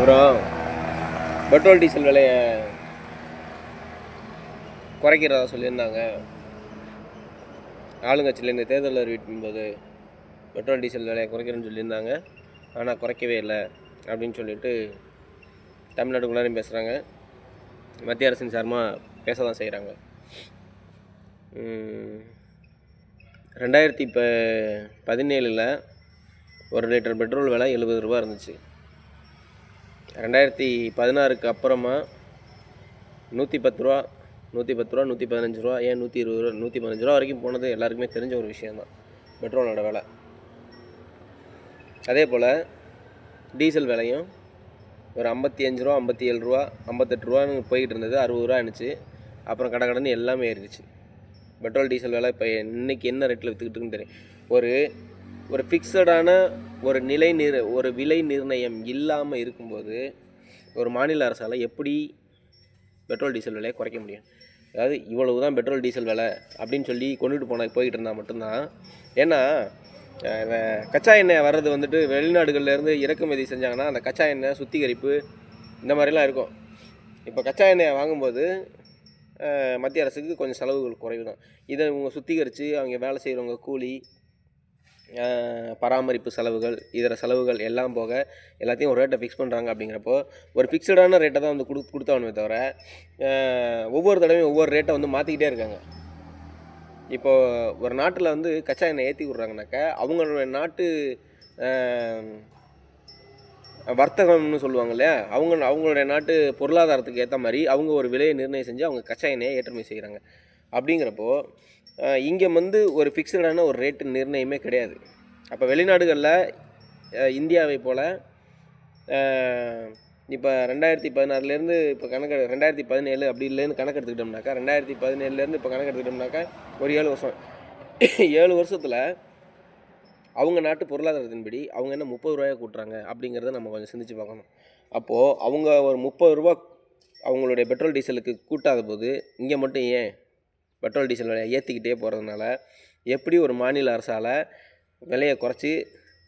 அப்புறம் petrol diesel விலையை குறைக்கிறதா சொல்லியிருந்தாங்க. ஆளுங்கட்சியில் இந்த தேர்தல் அறிவிக்கும் போது பெட்ரோல் டீசல் விலையை குறைக்கிறேன்னு சொல்லியிருந்தாங்க. ஆனால் குறைக்கவே இல்லை அப்படின்னு சொல்லிட்டு தமிழ்நாட்டுக்குள்ளாரையும் பேசுகிறாங்க மத்திய அரசின் சார்பாக பேச தான் செய்கிறாங்க ரெண்டாயிரத்தி இப்போ பதினேழில் ஒரு லிட்டர் பெட்ரோல் விலை எழுபது ரூபா இருந்துச்சு. ரெண்டாயிரத்தி பதினாறுக்கு அப்புறமா நூற்றி பத்து ரூபா நூற்றி பத்து ரூபா நூற்றி பதினஞ்சு ரூபா ஏன் நூற்றி இருபது ரூபா நூற்றி பதினஞ்சு ரூபா வரைக்கும் போனது எல்லாருக்குமே தெரிஞ்ச ஒரு விஷயந்தான் பெட்ரோலோட விலை. அதே போல் டீசல் விலையும் ஒரு ஐம்பத்தி அஞ்சு ரூபா ஐம்பத்தி ஏழு ரூபா ஐம்பத்தெட்டு ரூபான்னு போய்கிட்டு இருந்தது. அறுபது ரூபா இருந்துச்சு அப்புறம் கடை கடன்னு எல்லாமே ஏறிடுச்சு. பெட்ரோல் டீசல் விலை இப்போ இன்றைக்கி என்ன ரேட்டில் விற்றுக்கிட்டுன்னு தெரியும். ஒரு ஒரு ஃபிக்ஸடான ஒரு நிலை நிர் ஒரு விலை நிர்ணயம் இல்லாமல் இருக்கும்போது ஒரு மாநில அரசால் எப்படி பெட்ரோல் டீசல் விலையை குறைக்க முடியும்? அதாவது இவ்வளவு தான் பெட்ரோல் டீசல் விலை அப்படின்னு சொல்லி கொண்டுட்டு போன போய்கிட்டு இருந்தால் மட்டும்தான். ஏன்னா இந்த கச்சா எண்ணெய் வர்றது வந்துட்டு வெளிநாடுகள்லேருந்து இறக்குமதி செஞ்சாங்கன்னா அந்த கச்சா எண்ணெய் சுத்திகரிப்பு இந்த மாதிரிலாம் இருக்கும். இப்போ கச்சா எண்ணெயை வாங்கும்போது மத்திய அரசுக்கு கொஞ்சம் செலவுகள் குறைவு தான் இதை இவங்க சுத்திகரித்து அவங்க வேலை செய்கிறவங்க கூலி பராமரிப்பு செலவுகள் இதர செலவுகள் எல்லாம் போக எல்லாத்தையும் ஒரு ரேட்டை ஃபிக்ஸ் பண்ணுறாங்க அப்படிங்கிறப்போ ஒரு ஃபிக்ஸடான ரேட்டை தான் வந்து கொடு கொடுத்தவனுமே தவிர ஒவ்வொரு தடவையும் ஒவ்வொரு ரேட்டை வந்து மாற்றிக்கிட்டே இருக்காங்க. இப்போது ஒரு நாட்டில் வந்து கச்சா எண்ணெய் ஏற்றி விட்றாங்கனாக்கா அவங்களுடைய நாட்டு வர்த்தகம்னு சொல்லுவாங்க இல்லையா? அவங்க அவங்களுடைய நாட்டு பொருளாதாரத்துக்கு ஏற்ற மாதிரி அவங்க ஒரு விலையை நிர்ணயம் செஞ்சு அவங்க கச்சா எண்ணெயை ஏற்றுமதி செய்கிறாங்க அப்படிங்கிறப்போ இங்கே வந்து ஒரு ஃபிக்ஸடான ஒரு ரேட்டு நிர்ணயமே கிடையாது. அப்போ வெளிநாடுகளில் இந்தியாவை போல் இப்போ ரெண்டாயிரத்தி பதினாறுலேருந்து இப்போ கணக்கு ரெண்டாயிரத்தி பதினேழு அப்படி இல்லைன்னு கணக்கு எடுத்துக்கிட்டோம்னாக்கா ரெண்டாயிரத்தி பதினேழுலேருந்து இப்போ கணக்கு எடுத்துக்கிட்டோம்னாக்கா ஒரு ஏழு வருஷம். ஏழு வருஷத்தில் அவங்க நாட்டு பொருளாதாரத்தின்படி அவங்க என்ன முப்பது ரூபாயை கூட்டுறாங்க அப்படிங்கிறத நம்ம கொஞ்சம் சிந்திச்சு பார்க்கணும். அப்போது அவங்க ஒரு முப்பது ரூபா அவங்களுடைய பெட்ரோல் டீசலுக்கு கூட்டாத போது இங்கே மட்டும் ஏன் பெட்ரோல் டீசல் விலையை ஏற்றிக்கிட்டே போகிறதுனால எப்படி ஒரு மாநில அரசால் விலையை குறைச்சி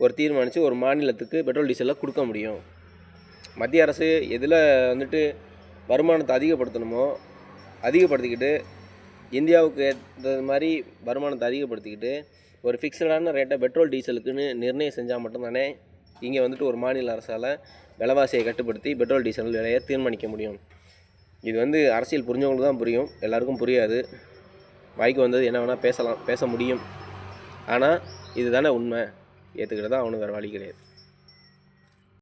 ஒரு தீர்மானித்து ஒரு மாநிலத்துக்கு பெட்ரோல் டீசலை கொடுக்க முடியும்? மத்திய அரசு எதில் வந்துட்டு வருமானத்தை அதிகப்படுத்தணுமோ அதிகப்படுத்திக்கிட்டு இந்தியாவுக்கு ஏற்ற மாதிரி வருமானத்தை அதிகப்படுத்திக்கிட்டு ஒரு ஃபிக்ஸடான ரேட்டை பெட்ரோல் டீசலுக்குன்னு நிர்ணயம் செஞ்சால் மட்டும்தானே இங்கே வந்துட்டு ஒரு மாநில அரசால் விலைவாசியை கட்டுப்படுத்தி பெட்ரோல் டீசல் விலையை தீர்மானிக்க முடியும்? இது வந்து அரசியல் புரிஞ்சவங்களுக்கு தான் புரியும். எல்லாருக்கும் புரியாது. வாய்க்கு வந்தது என்ன வேணால் பேசலாம் பேச முடியும். ஆனால் இதுதானே உண்மை. ஏற்றுக்கிட்டு தான் அவனுக்கு வேறு வழி கிடையாது.